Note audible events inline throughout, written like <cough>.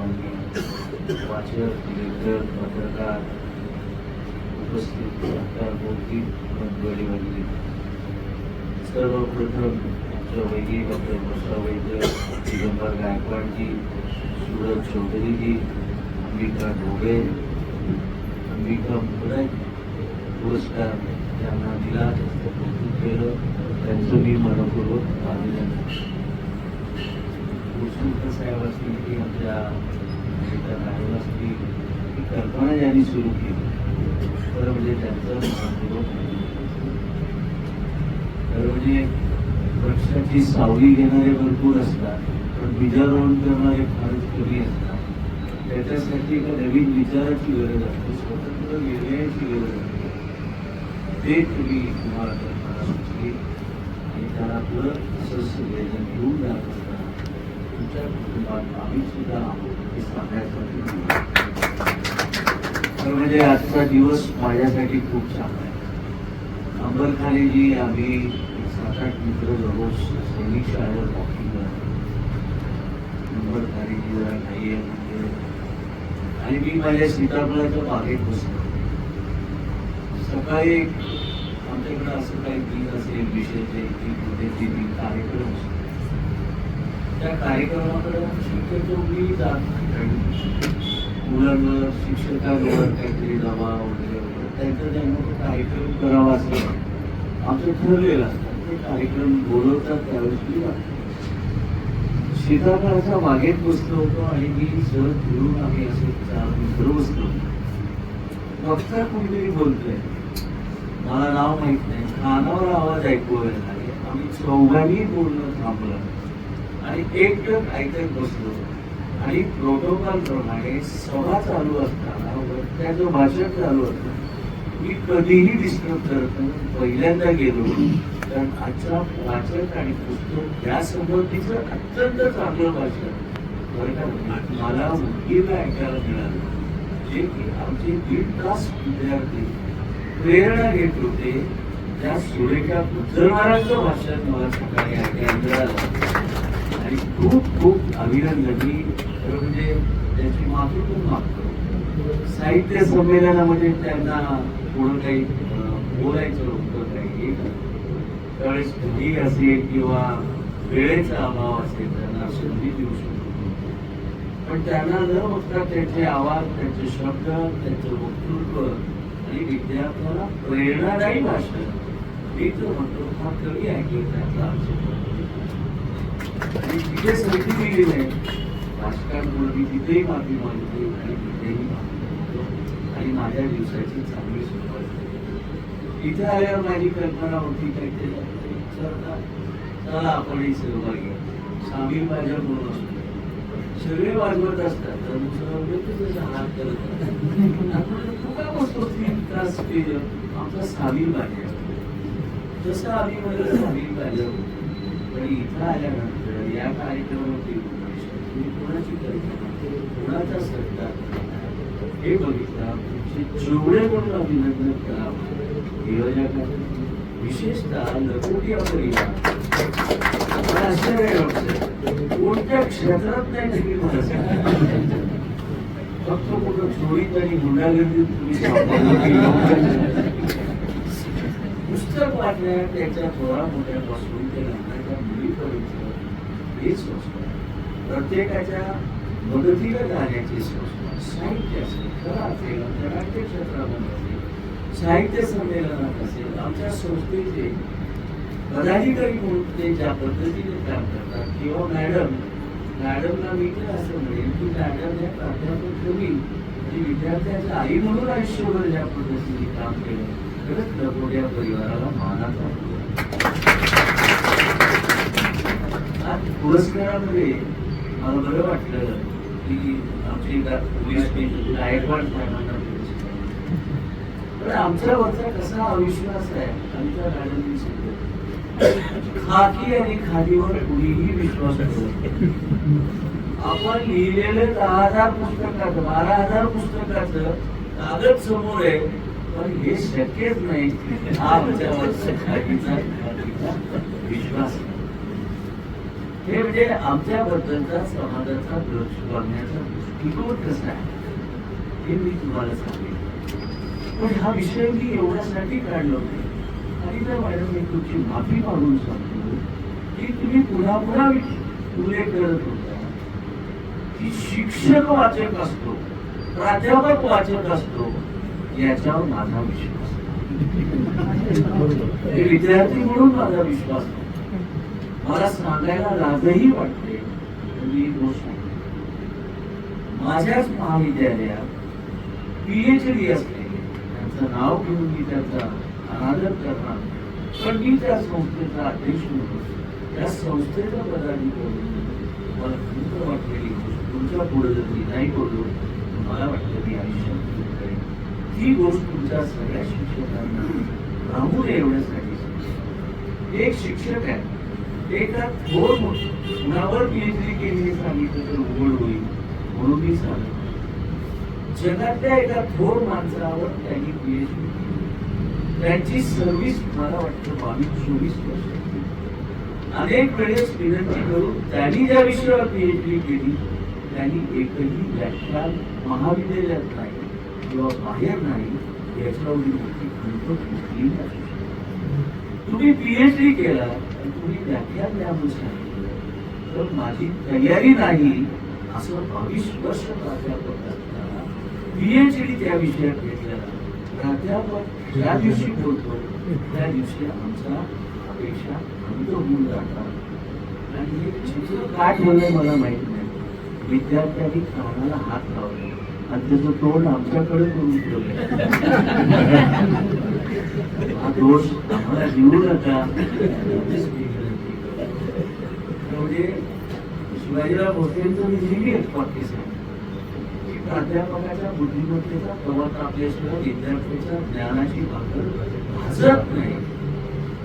सर्वच वाचक लेखक पत्रकार उपस्थित सरकार मोठी मंडळी बनली सर्वप्रथम आमच्या वैगी डॉक्टर बसवा वैद्य दिगंबर गायकवाडजी सुरज चौधरीजी अंबिका ढोबे अंबिका मुकुळे पुरस्कार त्यांना दिला. त्यांचं केलं त्यांचं मी मनपूर्वक अभिनंदन साहेब असतील की आमच्या मॅडम असतील ही कल्पना ज्यांनी सुरू केली तर म्हणजे त्यांचं मनपूर्वक म्हणजे वृक्षाची सावली घेणारे भरपूर असतात पण बीजारोहण करणारे फारच कमी असतात. त्याच्यासाठी एका नवीन विचाराची गरज असते स्वतंत्र निर्णयाची गरज असते. ते तुम्ही तुम्हाला कल्पना सुचली आणि त्याला आपलं असं घेऊन जात खरं म्हणजे आजचा दिवस माझ्यासाठी खूप चांगला आहे. आम्ही सात आठ मित्र दररोज सैनिक शाळेवर जरा नाही आहे आणि मी माझ्या सीताफळाच्या बागेत बसलो. सकाळी आमच्याकडे असं काही दिन असेल कुठे दिन कार्यक्रम असतो. त्या कार्यक्रमाकडे शक्यतो मी जात मुलांना शिक्षकांवर काहीतरी दबाव वगैरे वगैरे त्यांचा त्यांना तो कार्यक्रम करावा असं आमचं ठरलेलं असतं. ते कार्यक्रम बोलवतात त्यावेळेस मी जातो. सीताफळाच्या मागेत बसलो होतो आणि मी सहज फिरून आम्ही असे चार मित्र बसलो डॉक्टर कोणीतरी बोलतोय. मला नाव माहीत नाही. कानावर आवाज ऐकू यायला लागेल. आम्ही चौघांनी बोलणं थांबलं. आणि एकटक ऐकत बसलो. आणि प्रोटोकॉल प्रमाणे सभा चालू असताना वक्त्याचं भाषण चालू असताना मी कधीही डिस्टर्ब करत नाही. पहिल्यांदा गेलो. कारण आजचा वाचक आणि पुस्तक यासंबंधीचं अत्यंत चांगलं भाषण बरं का? मला मुलगीला ऐकायला मिळालं. जे की आमचे दीड तास विद्यार्थी प्रेरणा घेत होते. त्या सुरेखा गुजरणाऱ्यांचं भाषण मला सकाळी ऐकायला मिळालं. आणि खूप खूप अभिनंदनी. खरं म्हणजे त्याची माफी खूप मागतो. साहित्य संमेलनामध्ये त्यांना कोण काही बोलायचं नव्हतं काही एक त्यावेळेस घरी असेल किंवा वेळेचा अभाव असेल त्यांना संधी देऊ शकतो. पण त्यांना न बघता त्यांचे आवाज त्यांचे शब्द त्यांचं वक्तृत्व आणि विद्यार्थ्याला प्रेरणादायी भाषण. मी तर म्हणतो हा कवी ऐकलं त्यातला आमचं आणि तिथे संधी वेगळी नाही राजकारण मी तिथेही माफी मागते आणि तिथेही माफी. मागतो आणि माझ्या दिवसाची चांगली सुरुवात इथे आल्यावर माझी कल्पना होती काय चला चला आपणही सहभागी सामील माझ्या म्हणून असतो? सगळे वाजवत असतात. तर दुसरं हात करत आपण तू? का बसतो तीन तास आमचा सामील पाहिजे जसं आम्ही मला सामील पाहिजे पण इथं आल्यानंतर या कार्यक्रमामध्ये कोणाची कोणाचा सरकार हे बघितलं तुमचे जेवढे कोणी अभिनंदन करावं नियोजकांनी विशेषतः लघुटी परिवार मला आश्चर्य वाटतं. कोणत्या क्षेत्रात नाही तुम्ही मला फक्त कुठं चोरीत आणि गुंडागर्दीत तुम्ही पुस्तक वाचण्यात त्याच्या थोडा मोठ्यापासून ते लग्नाच्या मुलीपर्यंत हे संस्कार प्रत्येकाच्या मदतीला जाण्याचे संस्कार साहित्य असेल कला असेल आमच्या नाट्य क्षेत्रामध्ये असेल साहित्य संमेलनात असेल आमच्या संस्थेचे पदाधिकारी म्हणून ते ज्या पद्धतीने काम करतात किंवा मॅडम मॅडमला मी तर असं म्हणेन की मॅडम या प्राध्यापक कमी जी म्हणजे विद्यार्थ्याच्या आई म्हणून आयुष्यभर ज्या पद्धतीने काम केलं खरंच लपोड्या परिवाराला मानाचा पुरस्कारामध्ये मला बरं वाटलं की आमची पोलीस गायकवाड पण आमचा पण कसा अविश्वास आहे आमच्या मॅडमनी खाकी आणि खादीवर कुणीही विश्वास ठेवत आपण लिहिलेलं दहा हजार पुस्तकाचं बारा हजार पुस्तकाचं कागद समोर आहे पण हे शक्यच नाही. हा आमच्यावरचा खाकीचा खादीचा विश्वास हे म्हणजे आमच्याबद्दलचा समाजाचा दृष्टी बघण्याचा दृष्टिकोन कसा आहे. हे मी तुम्हाला सांगेन. पण हा विषय मी एवढ्यासाठी काढला आणि त्या मॅडम मी तुमची माफी मागून सांगतो की तुम्ही पुन्हा पुन्हा उल्लेख करत होता. की शिक्षक वाचक असतो प्राध्यापक वाचक असतो याच्यावर माझा विश्वास <laughs> विद्यार्थी म्हणून माझा विश्वास. मला सांगायला लाजही वाटते मी सांगतो. माझ्याच महाविद्यालयात पीएचडी असलेले त्यांचं नाव घेऊन मी त्याचा अनादर करणार पण मी त्या संस्थेचा अध्यक्ष म्हणून त्या मला खंत वाटलेली गोष्ट तुमच्या पुढे जर मी नाही बोललो मला वाटतं मी आयुष्यात. ती गोष्ट तुमच्या सगळ्या शिक्षकांना राहू एवढ्यासाठी एक शिक्षक आहे एका थोर कुणावर पीएचडी केली हे सांगितलं तर उघड होईल. म्हणून मी सांगतो. जगातल्या एका थोर माणसावर त्यांनी पीएचडी केली. त्यांची सर्व्हिस मला वाटतं बावीस चोवीस वर्ष. अनेक वेळेस विनंती करून त्यांनी ज्या विषयावर पीएचडी केली त्यांनी एकही व्याख्यान महाविद्यालयात नाही किंवा बाहेर नाही याच्यावर मोठी खंत कुठली नाही. तुम्ही पीएचडी केला तुम्ही व्याख्यान द्या म्हणजे तर माझी तयारी नाही असं बावीस वर्ष प्राध्यापक असताना पीएचडी त्या विषयात घेतलेला प्राध्यापक ज्या दिवशी बोलतो त्या दिवशी आमचा अपेक्षा अंत होऊन जातात. आणि हे चित्र काय ठेवलंय मला माहीत नाही. विद्यार्थ्यांनी कानाला हात लावला. आणि त्याचं तोंड आमच्याकडे करून हा दोष आम्हाला देऊ नका. म्हणजे शिवाजीराव भोसलेंचं मी लिहिली एक वाक्य की प्राध्यापकाच्या बुद्धिमत्तेचा प्रवास आपल्याशिवाय विद्यार्थ्याच्या ज्ञानाची भाकर भाजत नाही.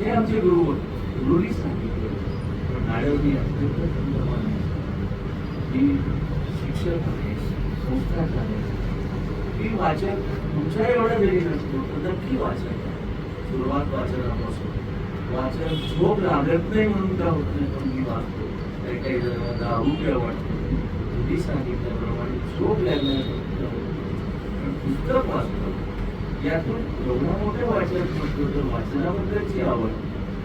ते आमचे गुरु होते. गुरुनी सांगितलं. पण अत्यंत ही शिक्षक आहे. संस्था आहे मी तुमच्या एवढा जरी नसतो तर नक्की वाचक आहे. सुरुवात वाचनापासून. वाचन झोप लागत नाही म्हणून का होत नाही पण मी वाचतो. काही काही जणांना दारू वाटतो. तुम्ही सांगितल्याप्रमाणे झोप लागण्याचं पण पुस्तक वाचतो. यातून एवढा मोठं वाचन म्हटलं तर वाचनाबद्दलची आवड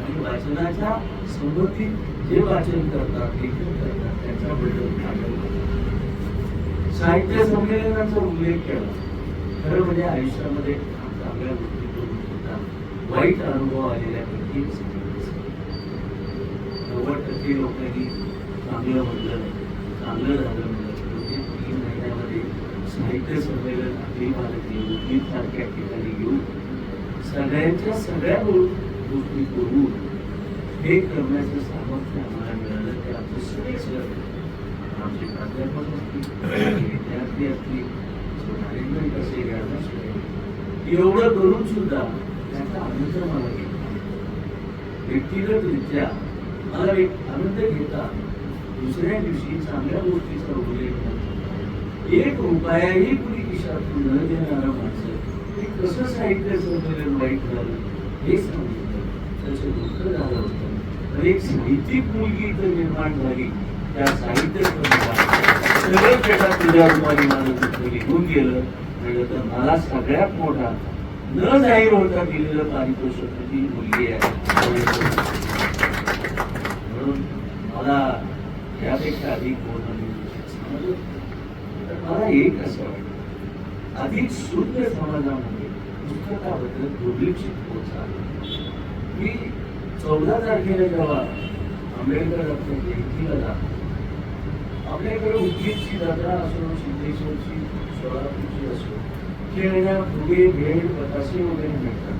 आणि वाचनाच्या संबंधित जे वाचन करतात लेखन करतात त्याच्याबद्दल आदर साहित्य संमेलनाचा उल्लेख केला. खरं म्हणजे आयुष्यामध्ये चांगल्या गोष्टी करून सुद्धा वाईट अनुभव आलेल्या व्यक्ती नव्वद टक्के लोकांनी चांगलं म्हणलं चांगलं झालं म्हणलं तीन महिन्यामध्ये साहित्य संमेलन अखिल भारतीय उद्गीत सारख्या ठिकाणी घेऊन सगळ्यांच्या सगळ्या गोष्टी करून हे करण्याचं सामर्थ्य आम्हाला मिळालं. ते आमचं श्रेय आमचे प्राध्यापक असतील विद्यार्थी असतील मॅनेजमेंट असेल यात एवढं करून सुद्धा त्याचा आनंद मला घेतला व्यक्तिगतरित्या मला एक आनंद घेता दुसऱ्या दिवशी चांगल्या गोष्टीचा उल्लेख एक रुपयाही कुणी खिशातून न देणारा माणसं हे कसं साहित्य संमेलन वाईट झालं हे सांगितलं. त्याचं दुःख झालं होतं. तर एक साहित्यिक मुलगी इथं निर्माण झाली. त्या साहित्य संमेलनात सगळं पेटा तुझ्या माझं दुःख निघून गेलं म्हणजे तर मला सगळ्यात मोठा न जाहीर होता दिलेलं पारितोषिक ती मुलगी आहे. म्हणून मला यापेक्षा अधिक बोलणं मला एक असं वाटतं अधिक शुद्ध समाजामध्ये पुस्तकाबद्दल दुर्लक्षित होत चाललं. मी चौदा तारखेला जेव्हा आंबेडकर आपल्या जयंतीला जातो आपल्याकडे उद्गीतची जत्रा असो सिद्धेश्वरची सोलापूरची असो खेळण्या फुगे भेळ बतासे वगैरे मिळतात.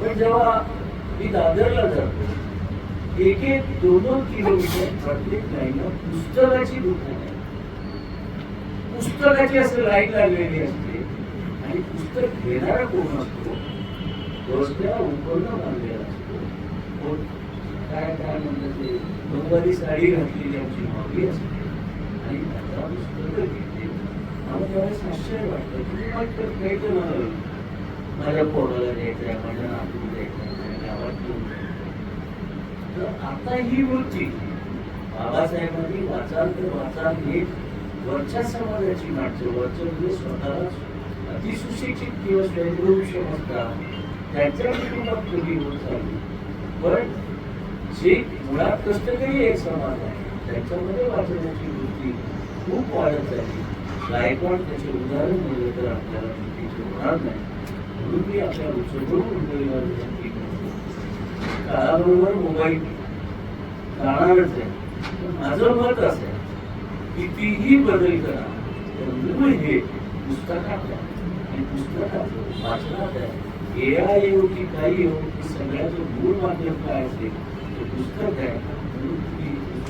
पण जेव्हा मी दादरला जातो एक एक दोन दोन किलोमीटर प्रत्येक लाईनला पुस्तकाची दुकान आहे. पुस्तकाची असं लाईन लागलेली असते आणि पुस्तक घेणारा कोण असतो? रस्त्याला उपकरण बांधलेला असतो. कोण? काय काय म्हणतात ते? नऊवारी साडी घातलेली आमची मागणी असते. आणि मला त्यावेळेस आश्चर्य वाटतं की मग तर काही माझ्या पोराला द्यायचं आहे. माझ्या नातूला द्यायचं आहे गावात घेऊन तर आता ही वृत्ती बाबासाहेबांनी वाचाल तर वाचाल हे वरच्या समाजाची माणसं वरचं म्हणजे स्वतःला अतिसुशिक्षित किंवा स्वयंभूषण असतात त्यांच्या कुटुंबात कधी होत चालली पण जे मुळात कष्टकरी एक समाज आहे. त्याच्यामध्ये वाचण्याची वृत्ती खूप वाढत आहे गायकवाड त्याचे उदाहरण दिले तर आपल्याला चुकीचे होणार नाही. म्हणून मी आपल्या सर्व मंडळीला विनंती करतो. काळाबरोबर मोबाईल जाणारच आहे. माझं मत असं आहे कितीही बदल करा तर मूळ हे पुस्तकात आहे आणि पुस्तकात वाचनात आहे. ए आय येऊ की काही येऊ की सगळ्याचं मूळ माध्यम काय असेल ते पुस्तक आहे.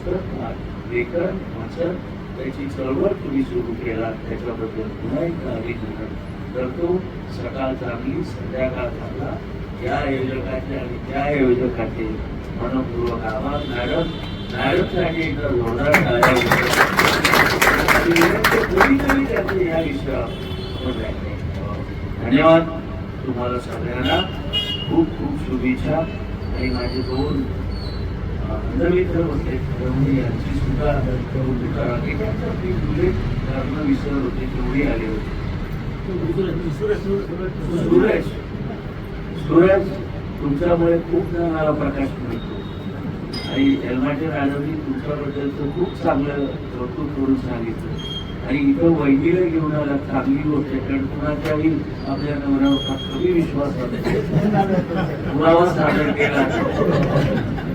म्हणून लेखन वाचन त्याची चळवळ तुम्ही सुरू केला त्याच्याबद्दल पुन्हा एकदा अभिनंदन करतो. सकाळ चांगली संध्याकाळ चांगला या आयोजकाचे आणि त्या आयोजकाचे मनपूर्वक आभार. मॅडम मॅडमसाठी एकदा जोरदार आणि त्याचे या विषयावर धन्यवाद. तुम्हाला सगळ्यांना खूप खूप शुभेच्छा. आणि माझे दोन अंधमित्र होते रमणी यांची सुद्धा एकांच्या ती विसरत होते तेवढी आले होते सूरज सूरज तुमच्यामुळे खूप जणांना प्रकाश मिळतो. आणि हेल्माटे मॅडमनी तुमच्याबद्दलचं खूप चांगलं कौतुक करून सांगितलं. आणि इथं वैदिला घेऊन आला चांगली गोष्ट आहे कारण कुणाच्याही आपल्या नवऱ्यावर फार कमी विश्वास होते कुणावर सादर केला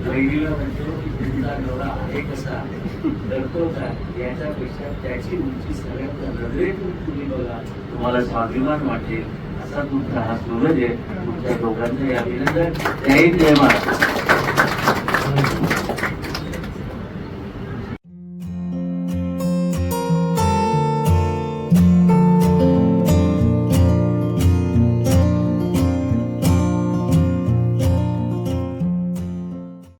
वैदिला म्हणतो की तुमचा नवरा आहे कसा करतो काय याच्यापेक्षा त्याची उंची सगळ्यांच्या नजरेतून तुम्ही बघा. तुम्हाला स्वाभिमान वाटेल. असा तुमचा हा सूरज आहे तुमच्या दोघांचं अभिनंदन. जय जय महाराज